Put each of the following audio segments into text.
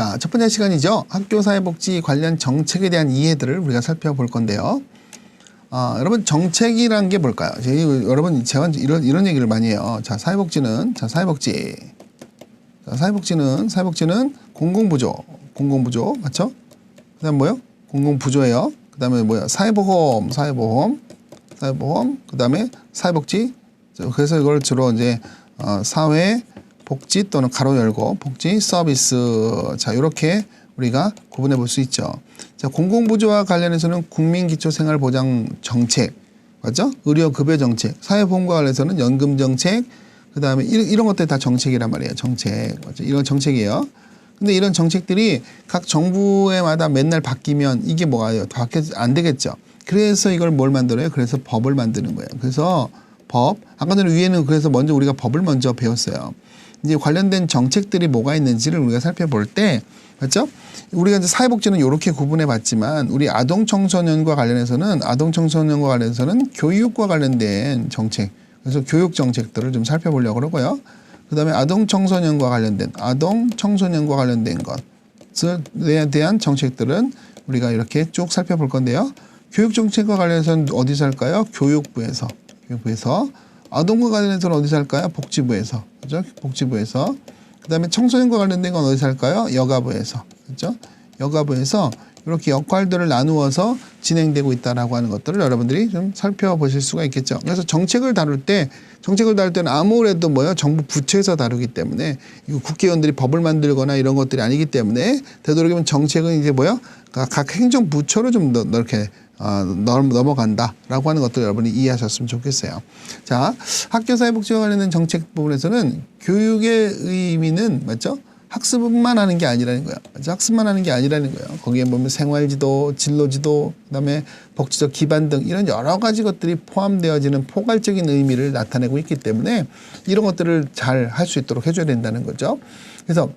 자, 첫 번째 시간이죠. 학교 사회복지 관련 정책에 대한 이해들을 우리가 살펴볼 건데요. 아, 여러분 정책이란 게 뭘까요? 제- 여러분 제가 이런 이런 얘기를 많이 해요. 자, 사회복지는 자, 사회복지. 자, 사회복지는 사회복지는 공공부조. 공공부조. 맞죠? 그다음 뭐요? 공공부조예요. 그다음에 뭐야? 사회보험, 사회보험. 사회보험. 그다음에 사회복지. 자, 그래서 이걸 주로 이제 어, 사회 복지 또는 가로 열고 복지 서비스 자 이렇게 우리가 구분해 볼 수 있죠. 자 공공부조와 관련해서는 국민기초생활보장 정책 맞죠? 의료급여 정책, 사회보험과 관련해서는 연금 정책, 그 다음에 이런, 것들 다 정책이란 말이에요. 정책 맞죠? 이런 정책이에요. 근데 이런 정책들이 각 정부에마다 맨날 바뀌면 이게 뭐가요? 바뀌 안 되겠죠. 그래서 이걸 뭘 만들어요? 그래서 법을 만드는 거예요. 그래서 법 아까 전에 위에는 그래서 먼저 우리가 법을 먼저 배웠어요. 이제 관련된 정책들이 뭐가 있는지를 우리가 살펴볼 때 맞죠? 우리가 이제 사회복지는 이렇게 구분해 봤지만 우리 아동 청소년과 관련해서는 아동 청소년과 관련해서는 교육과 관련된 정책 그래서 교육 정책들을 좀 살펴보려고 그러고요. 그다음에 아동 청소년과 관련된 아동 청소년과 관련된 것에 대한 정책들은 우리가 이렇게 쭉 살펴볼 건데요. 교육 정책과 관련해서는 어디서 할까요? 교육부에서 교육부에서 아동과 관련해서는 어디서 할까요? 복지부에서 그죠? 복지부에서 그 다음에 청소년과 관련된 건 어디서 할까요? 여가부에서 그죠? 여가부에서 이렇게 역할들을 나누어서 진행되고 있다라고 하는 것들을 여러분들이 좀 살펴보실 수가 있겠죠. 그래서 정책을 다룰 때 정책을 다룰 때는 아무래도 뭐요 정부 부처에서 다루기 때문에 이거 국회의원들이 법을 만들거나 이런 것들이 아니기 때문에 되도록이면 정책은 이제 뭐요 각- 각 행정 부처로 좀 더- 넓게 어, 넘- 넘어간다라고 하는 것들 여러분이 이해하셨으면 좋겠어요. 자, 학교 사회복지와 관련된 정책 부분에서는 교육의 의미는 맞죠? 학습만 하는 게 아니라는 거예요. 맞죠? 학습만 하는 게 아니라는 거예요. 거기에 보면 생활지도, 진로지도, 그다음에 복지적 기반 등 이런 여러 가지 것들이 포함되어지는 포괄적인 의미를 나타내고 있기 때문에 이런 것들을 잘 할 수 있도록 해줘야 된다는 거죠. 그래서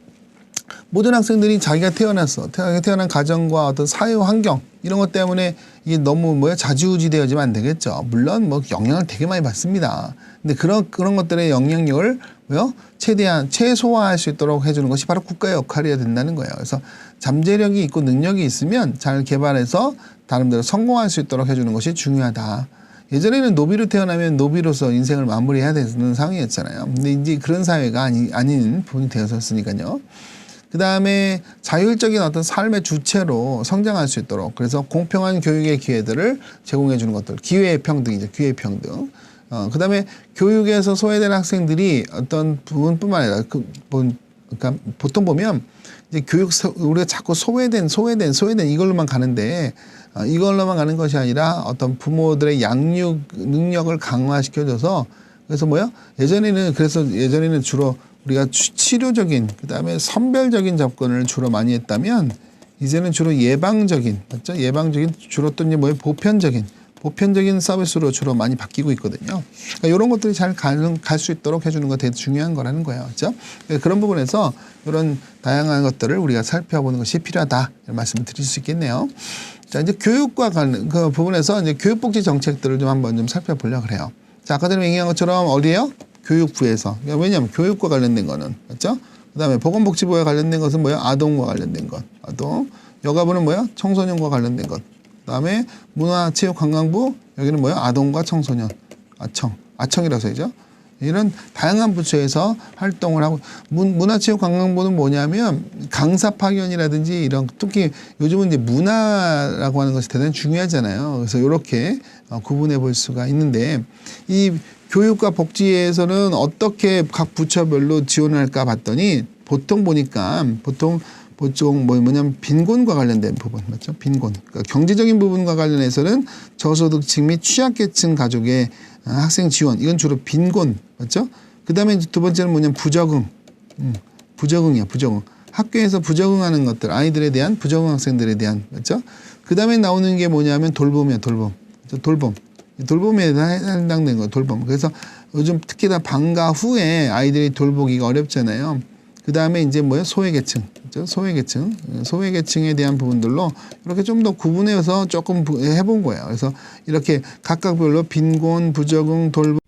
모든 학생들이 자기가 태어났어. 태어난, 태어난 가정과 어떤 사회 환경 이런 것 때문에 이게 너무 뭐야 자지우지되어지면 안 되겠죠. 물론 뭐 영향을 되게 많이 받습니다. 근데 그런 그런 것들의 영향력을 뭐요 최대한 최소화할 수 있도록 해주는 것이 바로 국가의 역할이어야 된다는 거예요. 그래서 잠재력이 있고 능력이 있으면 잘 개발해서 나름대로 성공할 수 있도록 해주는 것이 중요하다. 예전에는 노비로 태어나면 노비로서 인생을 마무리해야 되는 상황이었잖아요. 근데 이제 그런 사회가 아니, 아닌 부분이 되었으니까요. 그 다음에 자율적인 어떤 삶의 주체로 성장할 수 있도록 그래서 공평한 교육의 기회들을 제공해 주는 것들 기회 평등이죠 기회 평등. 어, 그 다음에 교육에서 소외된 학생들이 어떤 부분뿐만 아니라 그, 뭐, 그러니까 보통 보면 이제 교육 소, 우리가 자꾸 소외된 소외된 소외된 이걸로만 가는데 어, 이걸로만 가는 것이 아니라 어떤 부모들의 양육 능력을 강화시켜줘서 그래서 뭐야? 예전에는 그래서 예전에는 주로 우리가 치- 치료적인 그다음에 선별적인 접근을 주로 많이 했다면 이제는 주로 예방적인 맞죠 예방적인 주로 또 이제 뭐예요 보편적인 보편적인 서비스로 주로 많이 바뀌고 있거든요. 그러니까 이런 것들이 잘 갈 수 있도록 해주는 거 되게 중요한 거라는 거예요. 그렇죠? 그러니까 그런 부분에서 이런 다양한 것들을 우리가 살펴보는 것이 필요하다 이런 말씀을 드릴 수 있겠네요. 자 이제 교육과 관련 그 부분에서 이제 교육복지 정책들을 좀 한번 좀 살펴보려고 그래요. 자 아까 전에 얘기한 것처럼 어디에요? 교육부에서. 그러니까 왜냐하면 교육과 관련된 거는 맞죠? 그다음에 보건복지부에 관련된 것은 뭐야? 아동과 관련된 것. 아동. 여가부는 뭐야? 청소년과 관련된 것. 그다음에 문화체육관광부 여기는 뭐야? 아동과 청소년. 아청. 아청이라서 해죠. 이런 다양한 부처에서 활동을 하고 문, 문화체육관광부는 뭐냐면 강사 파견이라든지 이런 특히 요즘은 이제 문화라고 하는 것이 대단히 중요하잖아요. 그래서 이렇게 어, 구분해 볼 수가 있는데 이 교육과 복지에서는 어떻게 각 부처별로 지원을 할까 봤더니 보통 보니까 보통 보통 뭐 뭐냐면 빈곤과 관련된 부분 맞죠? 빈곤 그러니까 경제적인 부분과 관련해서는 저소득층 및 취약계층 가족의 아, 학생 지원 이건 주로 빈곤 맞죠? 그 다음에 이제 두 번째는 뭐냐면 부적응 음, 부적응이야 부적응 학교에서 부적응하는 것들 아이들에 대한 부적응 학생들에 대한 맞죠? 그 다음에 나오는 게 뭐냐면 돌봄이야 돌봄? 돌봄 돌봄에 해당되는 거 돌봄 그래서 요즘 특히 나 방과 후에 아이들이 돌보기가 어렵잖아요. 그 다음에 이제 뭐예요? 소외계층. 소외계층. 소외계층에 대한 부분들로 이렇게 좀 더 구분해서 조금 부- 해본 거예요. 그래서 이렇게 각각별로 빈곤, 부적응, 돌봄,